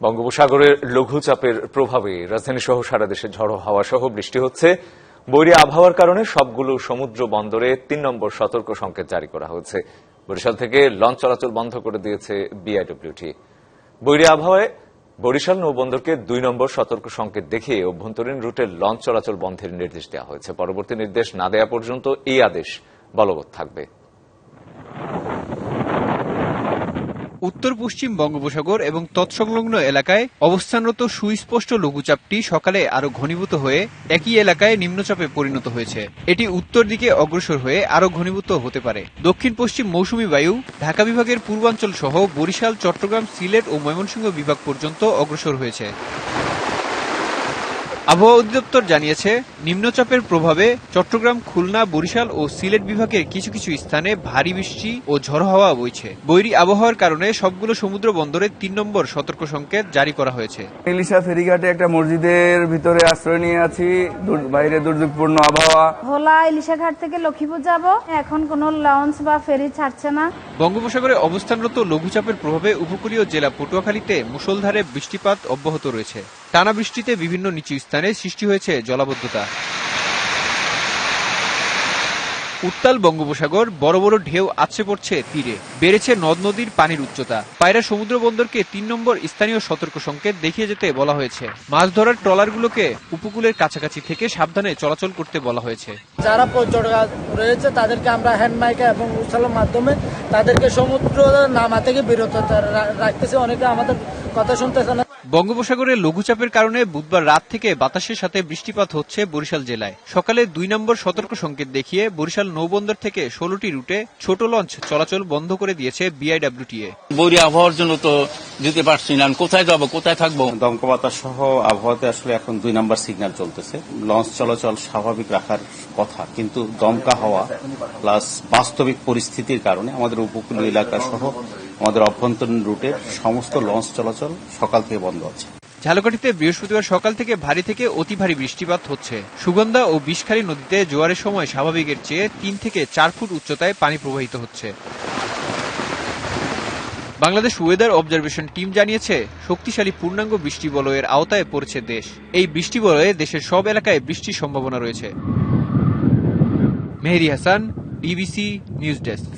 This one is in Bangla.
বঙ্গোপসাগরের লঘুচাপের প্রভাবে রাজধানী সহ সারা দেশে ঝড়ো হাওয়া সহ বৃষ্টি হচ্ছে। বৈরী আবহাওয়ার কারণে সবগুলো সমুদ্র বন্দরে তিন নম্বর সতর্ক সংকেত জারি করা হয়েছে। বরিশাল থেকে লঞ্চ চলাচল বন্ধ করে দিয়েছে বিআইডব্লিউটি। বৈরী আবহাওয়ায় বরিশাল নৌবন্দরকে দুই নম্বর সতর্ক সংকেত দেখিয়ে অভ্যন্তরীণ রুটে লঞ্চ চলাচল বন্ধের নির্দেশ দেওয়া হয়েছে। পরবর্তী নির্দেশ না দেওয়া পর্যন্ত এই আদেশ বলবৎ থাকবে। উত্তর পশ্চিম বঙ্গোপসাগর এবং তৎসংলগ্ন এলাকায় অবস্থানরত সুস্পষ্ট লঘুচাপটি সকালে আরও ঘনীভূত হয়ে একই এলাকায় নিম্নচাপে পরিণত হয়েছে। এটি উত্তর দিকে অগ্রসর হয়ে আরও ঘনীভূত হতে পারে। দক্ষিণ পশ্চিম মৌসুমী বায়ু ঢাকা বিভাগের পূর্বাঞ্চল সহ বরিশাল, চট্টগ্রাম, সিলেট ও ময়মনসিংহ বিভাগ পর্যন্ত অগ্রসর হয়েছে। আবহাওয়া অধিদপ্তর জানিয়েছে নিম্নচাপের প্রভাবে চট্টগ্রাম খুলনা বরিশাল ও সিলেট বিভাগের কিছু কিছু স্থানে ভারী বৃষ্টি ও ঝড়ো হাওয়া বইছে। বৈরী আবহাওয়ার কারণে সবগুলো সমুদ্র বন্দরে তিন নম্বর সতর্ক সংকেত জারি করা হয়েছে। ইলিশা ফেরিঘাটে একটা মসজিদের ভিতরে আশ্রয় নিয়ে আছি। বাইরে দুর্যোগপূর্ণ আবহাওয়া। ভোলা ইলিশাঘাট থেকে লক্ষ্মীপুর যাব। এখন কোনো লঞ্চ বা ফেরি ছাড়ছে না। বঙ্গোপসাগরে অবস্থানরত লঘুচাপের প্রভাবে উপকূলীয় জেলা পটুয়াখালীতে মুষলধারে বৃষ্টিপাত অব্যাহত রয়েছে। টানা বৃষ্টিতে বিভিন্ন নিচু স্থানে সৃষ্টি হয়েছে জলাবদ্ধতা। উত্তাল বঙ্গোপসাগর, বড় বড় ঢেউ আছড়ে পড়ছে তীরে। বেড়েছে নদ নদীর পানির উচ্চতা। পায়রা সমুদ্র বন্দরকে তিন নম্বর স্থানীয় সতর্ক সংকেত দেখিয়ে যেতে বলা হয়েছে। মাছ ধরার ট্রলারগুলোকে উপকূলের কাছাকাছি থেকে সাবধানে চলাচল করতে বলা হয়েছে। যারা পর্যটক রয়েছে, তাদেরকে আমরা হ্যান্ড মাইকে এবং উৎসালের মাধ্যমে তাদেরকে সমুদ্র নামা থেকে বিরত রাখতেছি। অনেকে আমাদের কথা শুনতেছে না। বঙ্গোপসাগরে লঘুচাপের কারণে বুধবার রাত থেকে বাতাসের সাথে বৃষ্টিপাত হচ্ছে বরিশাল জেলায়। সকালে দুই নম্বর সতর্ক সংকেত দেখিয়ে বরিশাল নৌবন্দর থেকে ষোলোটি রুটে ছোট লঞ্চ চলাচল বন্ধ করে দিয়েছে বিআইডব্লিউটিএ। বৈরী আবহাওয়ার জন্য তো যেতে পারছি না। কোথায় যাব কোথায় থাকব? দমকা বাতাস সহ আবহাওয়াতে আসলে এখন দুই নম্বর সিগন্যাল চলতেছে। লঞ্চ চলাচল স্বাভাবিক রাখার কথা কিন্তু দমকা হওয়া প্লাস বাস্তবিক পরিস্থিতির কারণে আমাদের উপকূলীয় এলাকা সহ আমাদের অভ্যন্তরীণ রুটের সমস্ত লঞ্চ চলাচল সকাল থেকে বন্ধ আছে। ঝালকাঠিতে বৃহস্পতিবার সকাল থেকে ভারী থেকে অতি ভারী বৃষ্টিপাত হচ্ছে। সুগন্ধা ও বিষখালী নদীতে জোয়ারের সময় স্বাভাবিকের চেয়ে তিন থেকে চার ফুট উচ্চতায় পানি প্রবাহিত হচ্ছে। বাংলাদেশ ওয়েদার অবজারভেশন টিম জানিয়েছে, শক্তিশালী পূর্ণাঙ্গ বৃষ্টি বলয়ের আওতায় পড়েছে দেশ। এই বৃষ্টি বলয়ে দেশের সব এলাকায় বৃষ্টির সম্ভাবনা রয়েছে। Meheri Hasan DBC news desk